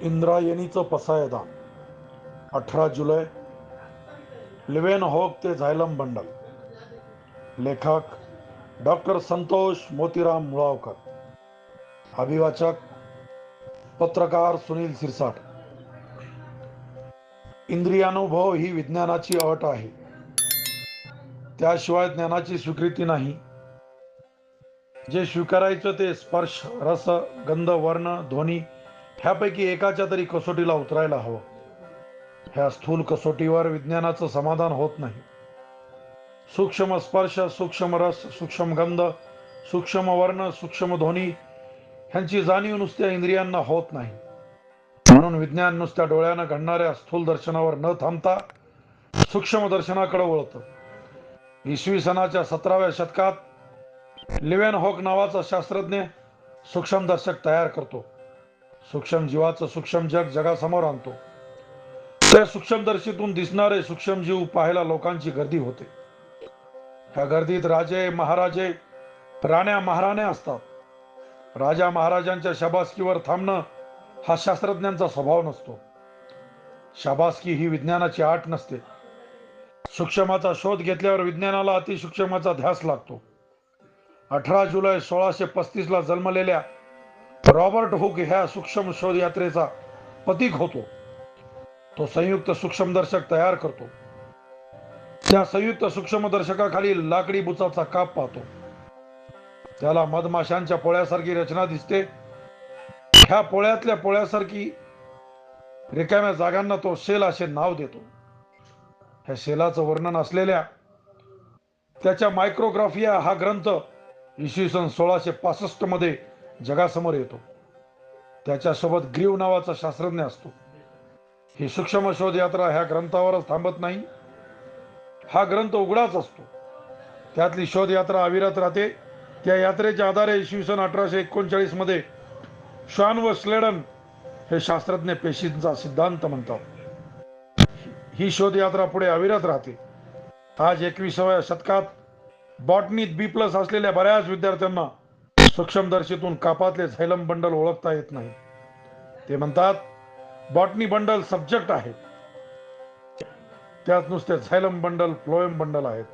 इंद्रायणीचं पसायदा. अठरा जुलै लिवेन होक ते झायलम बंडल. लेखक डॉक्टर संतोष मोतीराम मुळावकर. अभिवाचक पत्रकार सुनील सिरसाट. इंद्रियानुभव ही विज्ञानाची अट आहे. त्याशिवाय ज्ञानाची स्वीकृती नाही. जे स्वीकारायचं ते स्पर्श रस गंध वर्ण ध्वनी ह्यापैकी एकाच्या तरी कसोटीला उतरायला हवं. ह्या स्थूल कसोटीवर विज्ञानाचं समाधान होत नाही. सूक्ष्म स्पर्श सूक्ष्म रस सूक्ष्म गंध सूक्ष्म वर्ण सूक्ष्म ध्वनी ह्यांची जाणीव नुसत्या इंद्रियांना होत नाही. म्हणून विज्ञान नुसत्या डोळ्यानं घडणाऱ्या स्थूल दर्शनावर न थांबता सूक्ष्म दर्शनाकडे वळतं. इसवी सनाच्या सतराव्या शतकात लिवेन हॉक नावाचा शास्त्रज्ञ सूक्ष्मदर्शक तयार करतो. सूक्ष्म जीवाचं सूक्ष्म जग जगासमोर आणतो. त्या सूक्ष्मदर्शीतून दिसणारे सूक्ष्म जीव पाहायला लोकांची गर्दी होते. ह्या गर्दीत राजे महाराजे राण्या महाराण्या असतात. राजा महाराजांच्या शाबासकीवर थांबणं हा शास्त्रज्ञांचा स्वभाव नसतो. शाबासकी ही विज्ञानाची आट नसते. सूक्ष्माचा शोध घेतल्यावर विज्ञानाला अतिसूक्ष्माचा ध्यास लागतो. अठरा जुलै सोळाशे पस्तीस ला जन्मलेल्या रॉबर्ट हुक ह्या सूक्ष्म शोध यात्रेचा प्रतीक होतो. तो संयुक्त सूक्ष्मदर्शक तयार करतो. त्या संयुक्त सूक्ष्मदर्शकाखाली लाकडी बुचाचा काप पाहतो. त्याला मधमाशांच्या पोळ्यासारखी रचना दिसते. ह्या पोळ्यातल्या पोळ्यासारखी रिकाम्या जागांना तो शेल असे नाव देतो. ह्या शेलाचं वर्णन असलेल्या त्याच्या मायक्रोग्राफिया हा ग्रंथ इसवी सन सोळाशे पासष्टमध्ये जगासमोर येतो. त्याच्यासोबत ग्रीव नावाचा शास्त्रज्ञ असतो. ही सूक्ष्म शोध यात्रा ह्या ग्रंथावरच थांबत नाही. हा ग्रंथ उघडाच असतो. त्यातली शोध यात्रा अविरत राहते. त्या यात्रेच्या आधारे इसवी सन अठराशे एकोणचाळीसमध्ये श्वान व स्लेडन हे शास्त्रज्ञ पेशींचा सिद्धांत म्हणतात. ही शोध यात्रा पुढे अविरत राहते. आज एकविसाव्या शतकात बॉटनीत बी प्लस असलेल्या बऱ्याच विद्यार्थ्यांना सूक्ष्मदर्शीतून कापातले झैलम बंडल ओळखता येत नाही. ते म्हणतात बॉटनी बंडल सब्जेक्ट आहे. त्यात नुसते झैलम बंडल फ्लोएम बंडल आहेत.